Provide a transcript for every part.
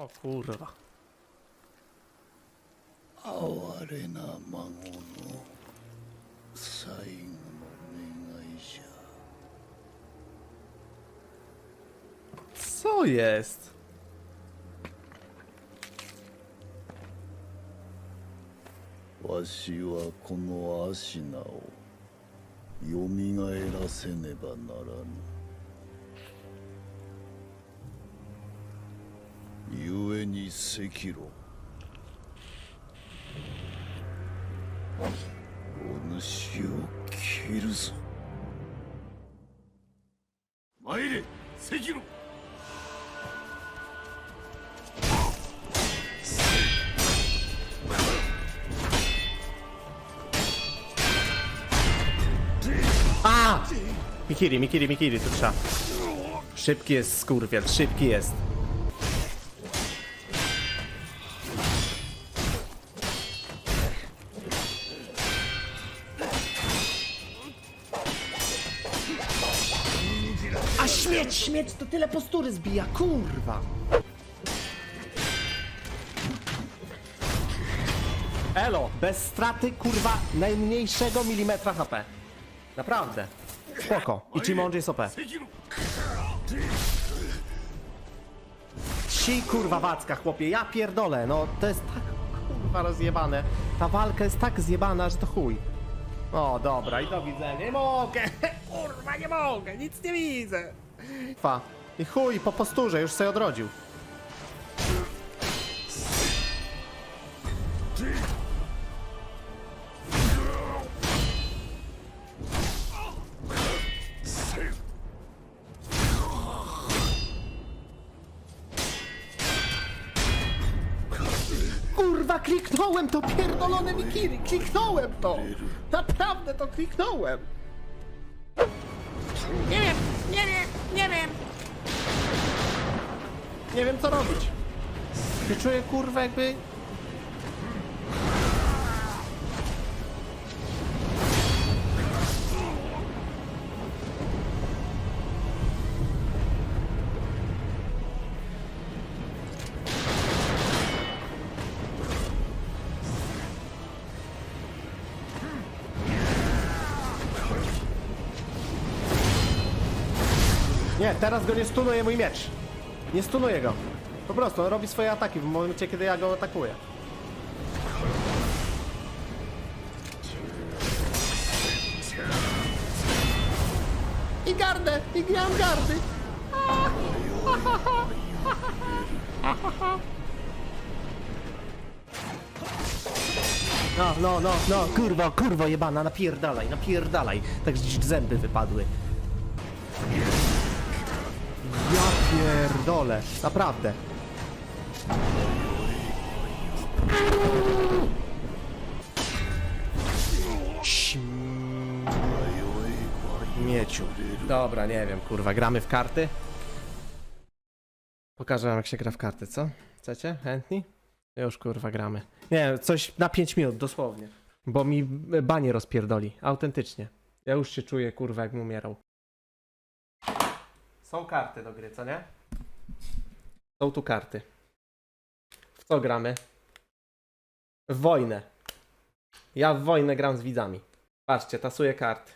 O kurwa. 哀れな孫の最後の願いじゃ Co jest? わしはこのアシナをよみがえらせねばならぬ故に赤炉お主を切るぞ参れ赤炉 A! Mikiri, Mikiri, Mikiri, tu trzeba. Szybki jest skurwiel, szybki jest. Śmieć, to tyle postury zbija, kurwa! Elo, bez straty, kurwa, najmniejszego milimetra HP. Naprawdę. Spoko. I Chimonji jest OP. Ci kurwa wacka, chłopie, ja pierdolę, no to jest tak kurwa rozjebane. Ta walka jest tak zjebana, że to chuj. O, dobra, i do widzenia. Nie mogę, kurwa, nie mogę, nic nie widzę. Fa. I chuj, po posturze, już sobie odrodził. Kurwa, kliknąłem to pierdolone Mikiri, kliknąłem to! Naprawdę to kliknąłem! Nie wiem, nie wiem. Nie wiem co robić. Nie czuję kurwa jakby... Nie, teraz go nie stunuje mój miecz. Nie stunuję go. Po prostu on robi swoje ataki w momencie, kiedy ja go atakuję. I gardę! I mam gardy! No, no, no, no, kurwa, kurwa jebana, napierdalaj, napierdalaj. Tak z- zęby wypadły. Pierdolę, naprawdę. Mieciu. Dobra, nie wiem, kurwa, gramy w karty? Pokażę wam jak się gra w karty, co? Chcecie? Chętni? Już kurwa gramy. Nie, coś na 5 minut, dosłownie. Bo mi banie rozpierdoli, autentycznie. Ja już się czuję, kurwa, jakbym umierał. Są karty do gry, co nie? Są tu karty. W co gramy? W wojnę. Ja w wojnę gram z widzami. Patrzcie, tasuję karty.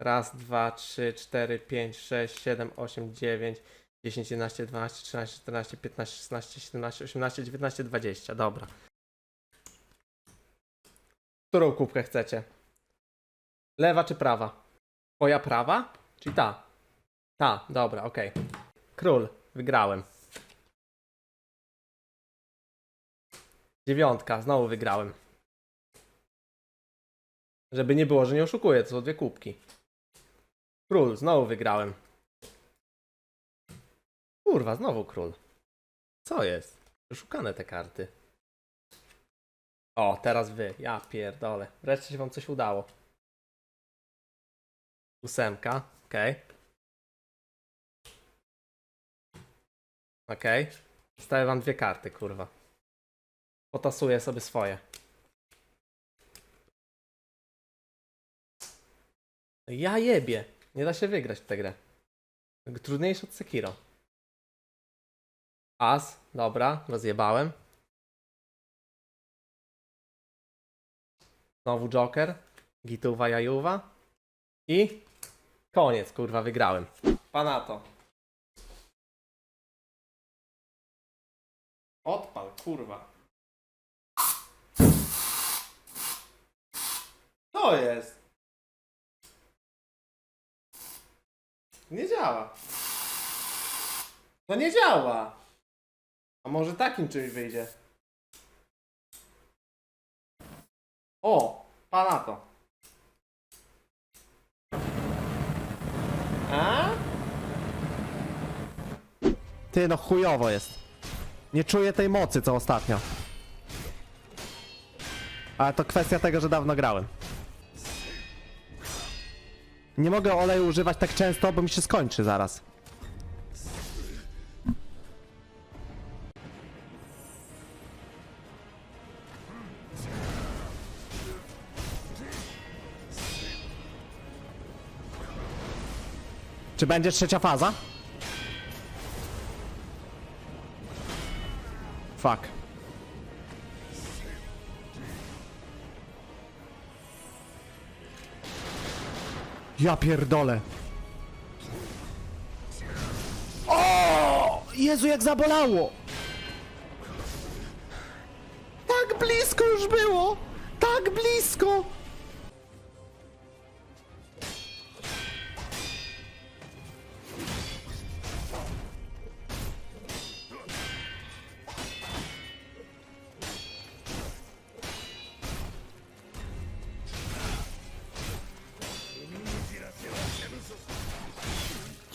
Raz, dwa, trzy, cztery, pięć, sześć, siedem, osiem, dziewięć, dziesięć, jedenaście, dwanaście, trzynaście, czternaście, piętnaście, szesnaście, siedemnaście, osiemnaście, dziewiętnaście, dwadzieścia. Dobra. Którą kubkę chcecie? Lewa czy prawa? Twoja prawa? Czy ta? Ta, dobra, okej. Król, wygrałem. Dziewiątka, znowu wygrałem. Żeby nie było, że nie oszukuję, to są dwie kubki. Król, znowu wygrałem. Kurwa, znowu król. Co jest? Oszukane te karty. O, teraz wy. Ja pierdolę. Wreszcie się wam coś udało. Ósemka, okej. Okej. Stawię wam dwie karty, kurwa. Potasuję sobie swoje. Ja jebie. Nie da się wygrać w tę grę. Trudniejsze od Sekiro. As, dobra, rozjebałem. Znowu Joker. Gituwa jajuwa. I koniec, kurwa, wygrałem. Panato. Odpal, kurwa. To jest. Nie działa. To nie działa. A może takim czymś wyjdzie? O, pana to. A? Ty, no chujowo jest. Nie czuję tej mocy, co ostatnio. Ale to kwestia tego, że dawno grałem. Nie mogę oleju używać tak często, bo mi się skończy zaraz. Czy będzie trzecia faza? Fuck. Ja pierdolę. O! Jezu, jak zabolało! Tak blisko już było! Tak blisko!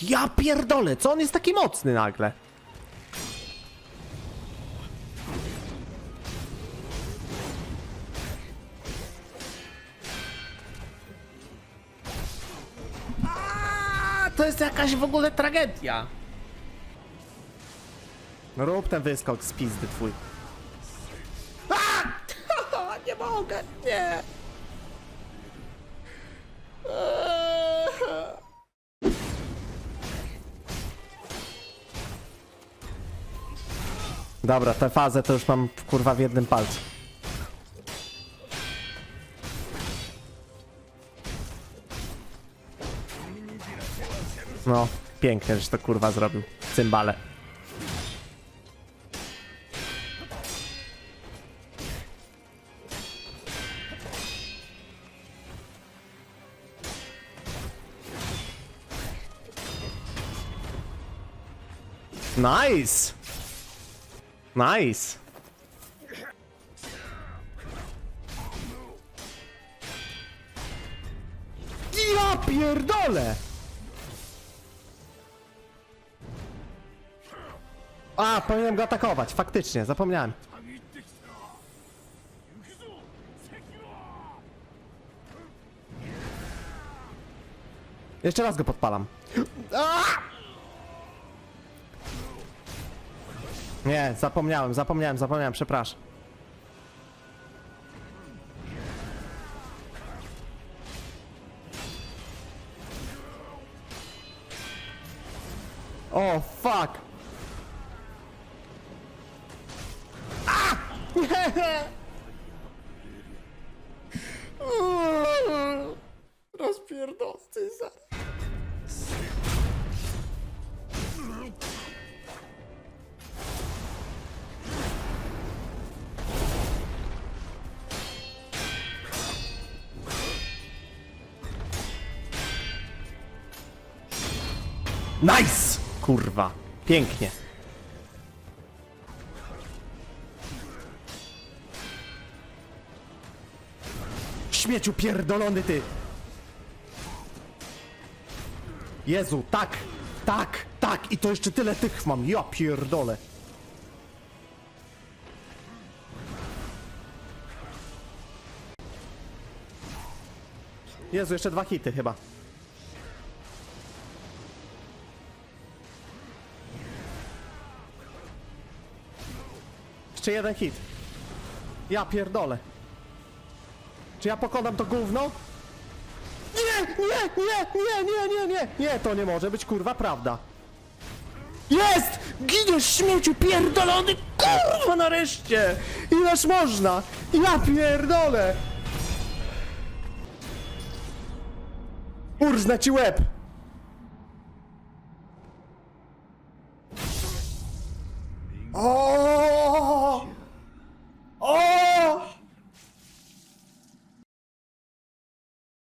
Ja pierdolę, co on jest taki mocny nagle? To jest jakaś w ogóle tragedia. No rób ten wyskok z pizdy twój. A, nie mogę, nie. Dobra, tę fazę to już mam kurwa w jednym palcu. No, pięknie, że to kurwa zrobił. Cymbale. Nice! Nice! Ja pierdolę! A, powinienem go atakować, faktycznie, zapomniałem. Jeszcze raz go podpalam. Nie, zapomniałem, zapomniałem, zapomniałem, przepraszam. O, fuck! Ah! Nie! Zaraz. Nice! Kurwa, pięknie. Śmieciu pierdolony ty! Jezu, tak, tak, tak i to jeszcze tyle tych mam, ja pierdolę. Jezu, jeszcze dwa hity chyba. Jeszcze jeden hit. Ja pierdolę. Czy ja pokonam to gówno? Nie, nie, nie, nie, nie, nie, nie, nie, to nie może być kurwa prawda. Jest! Giniesz śmieciu pierdolony, kurwa nareszcie! Ileż można? Ja pierdolę! Urznę ci łeb!